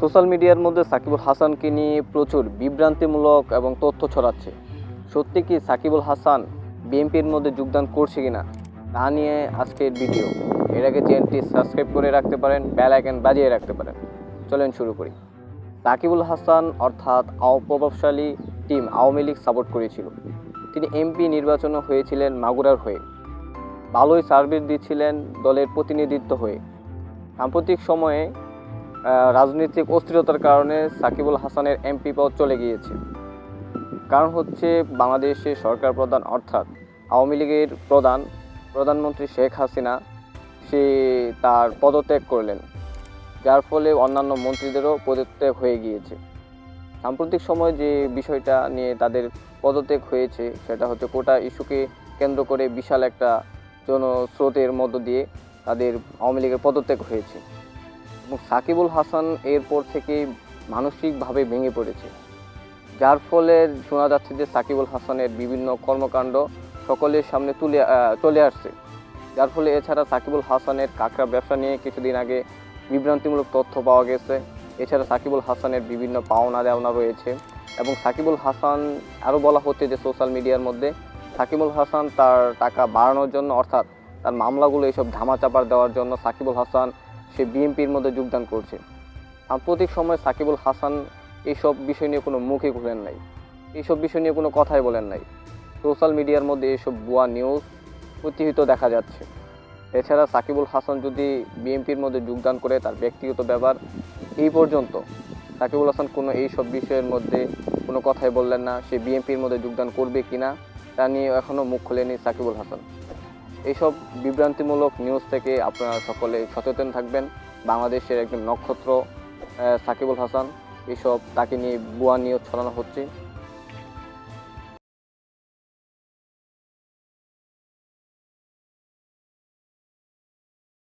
Social মিডিয়ার মধ্যে সাকিবুল হাসানকে নিয়ে প্রচুর বিভ্রান্তিমূলক এবং তথ্য ছড়াচ্ছে। সত্যি কি সাকিবুল হাসান বিএনপির মধ্যে যোগদান করছে কিনা, তা নিয়ে আজকের ভিডিও। এর আগে চ্যানেলটি সাবস্ক্রাইব করে রাখতে পারেন, বেল আইকন বাজিয়ে রাখতে পারেন। চলেন শুরু করি। সাকিবুল হাসান অর্থাৎ প্রভাবশালী টিম আওয়ামী লীগ সাপোর্ট করেছিল। তিনি এমপি নির্বাচনে হয়েছিলেন মাগুরার হয়ে। ভালোই সার্ভিস দিচ্ছিলেন দলের প্রতিনিধিত্ব হয়ে। সাম্প্রতিক সময়ে রাজনৈতিক অস্থিরতার কারণে সাকিবুল হাসানের এমপি পদ চলে গিয়েছে। কারণ হচ্ছে বাংলাদেশের সরকার প্রধান, অর্থাৎ আওয়ামী লীগের প্রধান, প্রধানমন্ত্রী শেখ হাসিনা, সে তার পদত্যাগ করলেন, যার ফলে অন্যান্য মন্ত্রীদেরও পদত্যাগ হয়ে গিয়েছে। সাম্প্রতিক সময় যে বিষয়টা নিয়ে তাদের পদত্যাগ হয়েছে, সেটা হচ্ছে কোটা ইস্যুকে কেন্দ্র করে বিশাল একটা জনস্রোতের মধ্য দিয়ে তাদের আওয়ামী লীগের পদত্যাগ হয়েছে। সাকিবুল হাসান এরপর থেকে মানসিকভাবে ভেঙে পড়েছে। যার ফলে শোনা যাচ্ছে যে সাকিবুল হাসানের বিভিন্ন কর্মকাণ্ড সকলের সামনে তুলে চলে আসছে। যার ফলে এছাড়া সাকিবুল হাসানের কাঁকড়া ব্যবসা নিয়ে কিছুদিন আগে বিভ্রান্তিমূলক তথ্য পাওয়া গেছে। এছাড়া সাকিবুল হাসানের বিভিন্ন পাওনা দেওনা রয়েছে এবং সাকিবুল হাসান, আরও বলা হচ্ছে যে সোশ্যাল মিডিয়ার মধ্যে সাকিবুল হাসান তার টাকা বাড়ানোর জন্য অর্থাৎ তার মামলাগুলো এইসব ধামাচাপার দেওয়ার জন্য সাকিবুল হাসান সে বিএনপির মধ্যে যোগদান করছে। সাম্প্রতিক সময়ে সাকিবুল হাসান এইসব বিষয় নিয়ে কোনো মুখে খুলেন নাই। এইসব বিষয় নিয়ে কোনো কথাই বলেন নাই। সোশ্যাল মিডিয়ার মধ্যে এইসব ভুয়া নিউজ প্রতিহিত দেখা যাচ্ছে। এছাড়া সাকিবুল হাসান যদি বিএনপির মধ্যে যোগদান করে তার ব্যক্তিগত ব্যাপার এই পর্যন্ত সাকিবুল হাসান কোনো এইসব বিষয়ের মধ্যে কোনো কথাই বললেন না। সে বিএনপির মধ্যে যোগদান করবে কিনা, তা নিয়ে এখনও মুখ খুলেনি সাকিবুল হাসান। এইসব বিভ্রান্তিমূলক নিউজ থেকে আপনারা সকলে সচেতন থাকবেন। বাংলাদেশের একজন নক্ষত্র সাকিবুল হাসান এইসব তাকে নিয়ে বুয়া নিউজ ছড়ানো হচ্ছে।